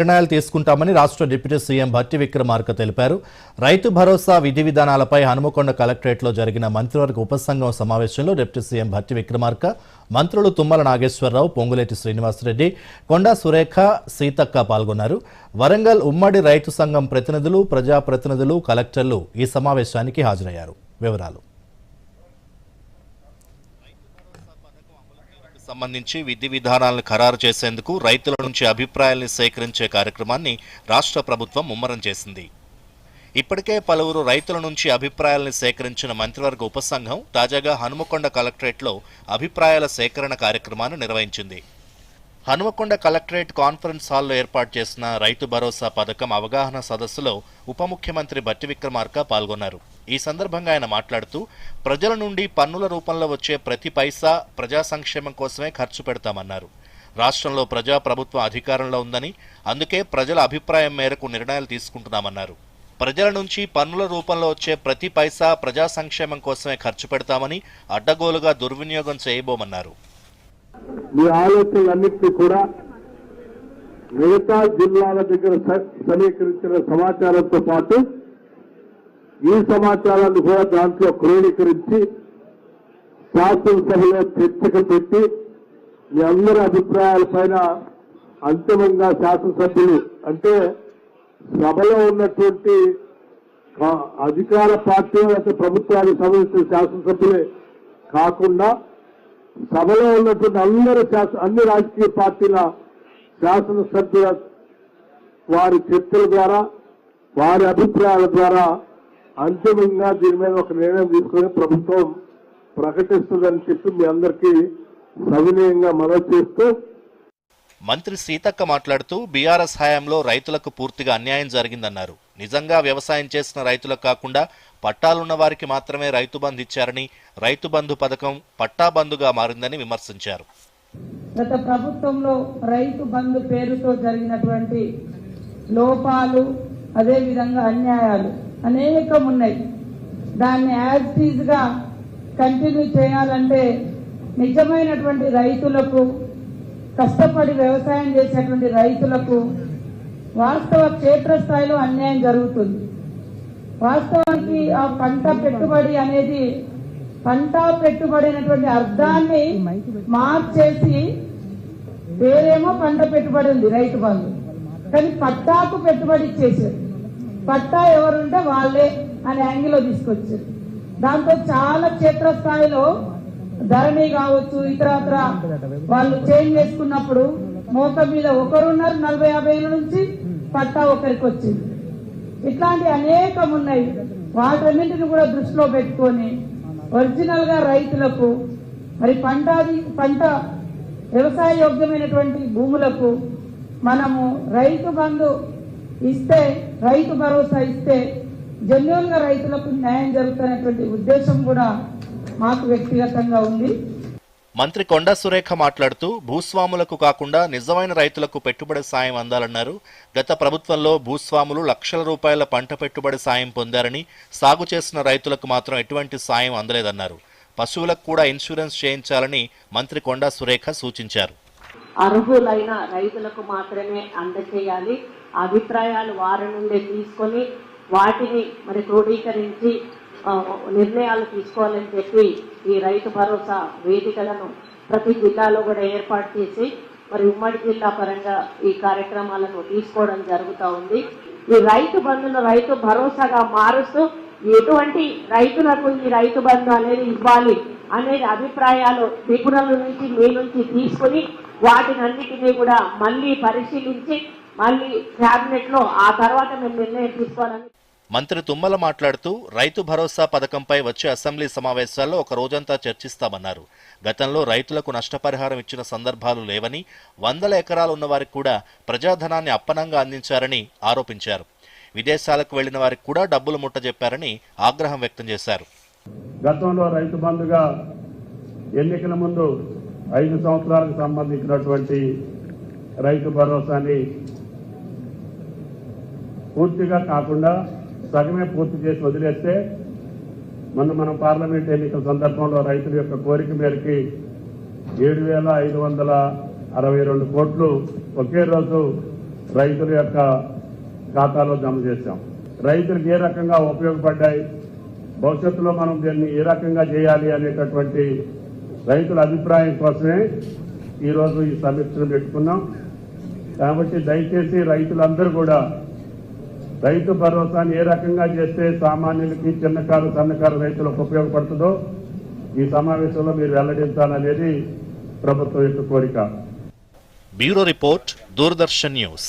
నిర్ణయాలు తీసుకుంటామని రాష్ట్ర డిప్యూటీ సీఎం భట్టి విక్రమార్క తెలిపారు. రైతు భరోసా విధి విధానాలపై హనుమకొండ కలెక్టరేట్లో జరిగిన మంత్రివర్గ ఉపసంఘం సమావేశంలో డిప్యూటీ సీఎం భట్టి విక్రమార్క మంత్రులు తుమ్మల నాగేశ్వరరావు పొంగులేటి శ్రీనివాసరెడ్డి కొండా సురేఖ సీతక్క పాల్గొన్నారు. వరంగల్ ఉమ్మడి రైతు సంఘం ప్రతినిధులు ప్రజాప్రతినిధులు కలెక్టర్లు ఈ సమావేశానికి హాజరయ్యారు. వివరాలు సంబంధించి విధి విధానాలను ఖరారు చేసేందుకు రైతుల నుంచి అభిప్రాయాల్ని సేకరించే కార్యక్రమాన్ని రాష్ట్ర ప్రభుత్వం ముమ్మరం చేసింది. ఇప్పటికే పలువురు రైతుల నుంచి అభిప్రాయాల్ని సేకరించిన మంత్రివర్గ ఉపసంఘం తాజాగా హనుమకొండ కలెక్టరేట్లో అభిప్రాయాల సేకరణ కార్యక్రమాన్ని నిర్వహించింది. హనుమకొండ కలెక్టరేట్ కాన్ఫరెన్స్ హాల్లో ఏర్పాటు చేసిన రైతు భరోసా పథకం అవగాహన సదస్సులో ఉప ముఖ్యమంత్రి బట్టి విక్రమార్క పాల్గొన్నారు. ఈ సందర్భంగా ఆయన మాట్లాడుతూ ప్రజల నుండి పన్నుల రూపంలో వచ్చే ప్రతి పైసా ప్రజా సంక్షేమం కోసమే ఖర్చు పెడతామన్నారు. రాష్ట్రంలో ప్రజాప్రభుత్వం అధికారంలో ఉందని అందుకే ప్రజల అభిప్రాయం మేరకు నిర్ణయాలు తీసుకుంటున్నామన్నారు. ప్రజల నుంచి పన్నుల రూపంలో వచ్చే ప్రతి పైసా ప్రజా సంక్షేమం కోసమే ఖర్చు పెడతామని అడ్డగోలుగా దుర్వినియోగం చేయబోమన్నారు. మీ ఆలోచనలన్నింటినీ కూడా మిగతా జిల్లాల దగ్గర సమీకరించిన సమాచారంతో పాటు ఈ సమాచారాన్ని కూడా దాంట్లో క్రోడీకరించి శాసనసభలో చర్చకు పెట్టి మీ అందరి అభిప్రాయాలపైన అంతిమంగా శాసనసభ్యులు అంటే సభలో ఉన్నటువంటి అధికార పార్టీ లేకపోతే ప్రభుత్వానికి సంబంధించిన శాసనసభ్యులే కాకుండా సభలో ఉన్నటువంటి అందరు అన్ని రాజకీయ పార్టీల శాసనసభ్యుల వారి చర్చల ద్వారా వారి అభిప్రాయాల ద్వారా అంతిమంగా దీని మీద ఒక నిర్ణయం తీసుకొని ప్రభుత్వం ప్రకటిస్తుందని చెప్పి మీ అందరికీ సవినయంగా మనవి చేస్తూ మంత్రి సీతక్క మాట్లాడుతూ బీఆర్ఎస్ హయాంలో రైతులకు పూర్తిగా అన్యాయం జరిగిందన్నారు. నిజంగా వ్యవసాయం చేసిన రైతులకు కాకుండా పట్టాలున్న వారికి మాత్రమే రైతు బంధు ఇచ్చారని రైతు బంధు పథకం పట్టా బంధుగా మారిందని విమర్శించారు. గత ప్రభుత్వంలో రైతు బంధు పేరుతో జరిగినటువంటి లోపాలు అదేవిధంగా అన్యాయాలు అనేకం ఉన్నాయి దాన్ని యాజ్గా కంటిన్యూ చేయాలంటే నిజమైనటువంటి రైతులకు కష్టపడి వ్యవసాయం చేసేటువంటి రైతులకు వాస్తవ క్షేత్రస్థాయిలో అన్యాయం జరుగుతుంది. వాస్తవానికి ఆ పంట పెట్టుబడి అనేది పంట పెట్టుబడి అనేటువంటి అర్థాన్ని మార్చేసి వేరేమో పంట పెట్టుబడి ఉంది రైతు బంధు. కానీ పట్టాకు పెట్టుబడి ఇచ్చేసారు పట్టా ఎవరుంటే వాళ్ళే అనే యాంగిల్లో తీసుకొచ్చారు. దాంతో చాలా క్షేత్రస్థాయిలో ధరణి కావచ్చు ఇతరత్ర వాళ్ళు చేంజ్ చేసుకున్నప్పుడు మోక మీద ఒకరున్నారు నలభై యాభై ఏళ్ళ నుంచి పట్టా ఒకరికి వచ్చింది. ఇట్లాంటి అనేకం ఉన్నాయి. వాటన్నింటిని కూడా దృష్టిలో పెట్టుకొని ఒరిజినల్గా రైతులకు మరి పంట పంట వ్యవసాయ యోగ్యమైనటువంటి భూములకు మనము రైతు బంధు ఇస్తే రైతు భరోసా ఇస్తే జెన్యున్గా రైతులకు న్యాయం జరుగుతున్నటువంటి ఉద్దేశం కూడా మాకు వ్యక్తిగతంగా ఉంది. మంత్రి కొండా సురేఖ మాట్లాడుతూ భూస్వాములకు కాకుండా నిజమైన రైతులకు పెట్టుబడి సాయం అందాలన్నారు. గత ప్రభుత్వంలో భూస్వాములు లక్షల రూపాయల పంట పెట్టుబడి సాయం పొందారని సాగు చేసిన రైతులకు మాత్రం ఎటువంటి సాయం అందలేదన్నారు. పశువులకు కూడా ఇన్సూరెన్స్ చేయించాలని మంత్రి కొండా సురేఖ సూచించారు. అర్హులైన రైతులకు మాత్రమే అందజేయాలి అభిప్రాయాలు వారి నుండి తీసుకొని వాటిని మరి క్రోడీకరించి నిర్ణయాలు తీసుకోవాలని చెప్పి ఈ రైతు భరోసా వేదికలను ప్రతి జిల్లాలో కూడా ఏర్పాటు చేసి మరి ఉమ్మడి జిల్లా పరంగా ఈ కార్యక్రమాలను తీసుకోవడం జరుగుతూ ఉంది. ఈ రైతు బంధును రైతు భరోసాగా మారుస్తూ ఎటువంటి రైతులకు ఈ రైతు బంధు అనేది ఇవ్వాలి అనేది అభిప్రాయాలు నిపుణుల నుంచి మీ నుంచి తీసుకుని వాటినన్నిటినీ కూడా మళ్ళీ పరిశీలించి మళ్ళీ క్యాబినెట్లో ఆ తర్వాత మేము నిర్ణయం తీసుకోవాలని మంత్రి తుమ్మల మాట్లాడుతూ రైతు భరోసా పథకంపై వచ్చే అసెంబ్లీ సమావేశాల్లో ఒక రోజంతా చర్చిస్తామన్నారు. గతంలో రైతులకు నష్టపరిహారం ఇచ్చిన సందర్భాలు లేవని వందల ఎకరాలు ఉన్న వారికి కూడా ప్రజాధనాన్ని అప్పనంగా అందించారని ఆరోపించారు. విదేశాలకు వెళ్ళిన వారికి కూడా డబ్బులు ముట్టజెప్పారని ఆగ్రహం వ్యక్తం చేశారు. గతంలో రైతు బంధుగా ఎన్నికల ముందు ఐదు సంవత్సరాలకు సంబంధించినటువంటి రైతు భరోసాని పూర్తిగా కాకుండా సగమే పూర్తి చేసి వదిలేస్తే మొన్న మనం పార్లమెంట్ ఎన్నికల సందర్భంలో రైతుల యొక్క కోరిక మేరకి ఏడు వేల ఐదు వందల అరవై రెండు కోట్లు ఒకే రోజు రైతుల యొక్క ఖాతాలో జమ చేశాం. రైతులకు ఏ రకంగా ఉపయోగపడ్డాయి? భవిష్యత్తులో మనం దీన్ని ఏ రకంగా చేయాలి అనేటటువంటి రైతుల అభిప్రాయం కోసమే ఈరోజు ఈ సమీక్షను పెట్టుకున్నాం. కాబట్టి దయచేసి రైతులందరూ కూడా రైతు భరోసాని ఏ రకంగా చేస్తే సామాన్యులకి చిన్నకారు సన్నకారు రైతులకు ఉపయోగపడుతుందో ఈ సమావేశంలో మీరు వెల్లడించాలనేది ప్రభుత్వం యొక్క కోరిక. Bureau report Doordarshan news.